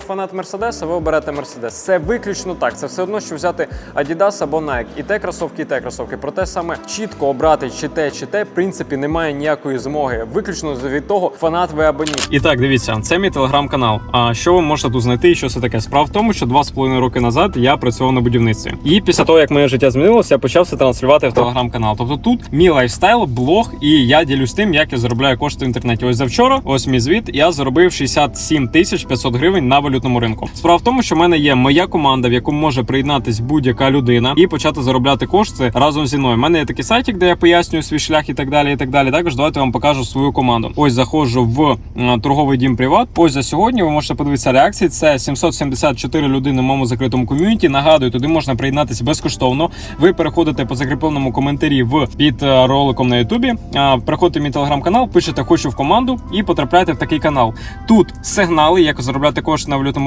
Фанат Мерседеса, ви оберете Мерседес. Це виключно так. Це все одно, що взяти Adidas або Nike. І те кросовки, і те кросовки. Проте саме чітко обрати чи те, чи те, в принципі, немає ніякої змоги. Виключно від того, фанат ви або ні. І так, дивіться, це мій телеграм-канал. А що ви можете тут знайти і що це таке? Справа в тому, що два з половиною роки назад я працював на будівництві. І після того, як моє життя змінилося, я почав це транслювати в телеграм-канал. Тобто тут мій лайфстайл, блог, і я ділюсь тим, як я заробляю кошти в інтернеті. Ось завчора, ось мій звіт. Я заробив 67 тисяч 500 гривень на валютному ринку. Справа в тому, що в мене є моя команда, в яку може приєднатись будь-яка людина і почати заробляти кошти разом зі мною. У мене є такий сайтик, де я пояснюю свій шлях і так далі. І так далі. Також давайте вам покажу свою команду. Ось заходжу в е, торговий дім Приват. Ось за сьогодні ви можете подивитися реакції. Це 774 людини в моєму закритому ком'юніті. Нагадую, туди можна приєднатися безкоштовно. Ви переходите по закріпленому коментарі в під е, роликом на Ютубі. е, в мій телеграм-канал, пишете хочу в команду і потрапляєте в такий канал. Тут сигнали, як заробляти кошти на валютному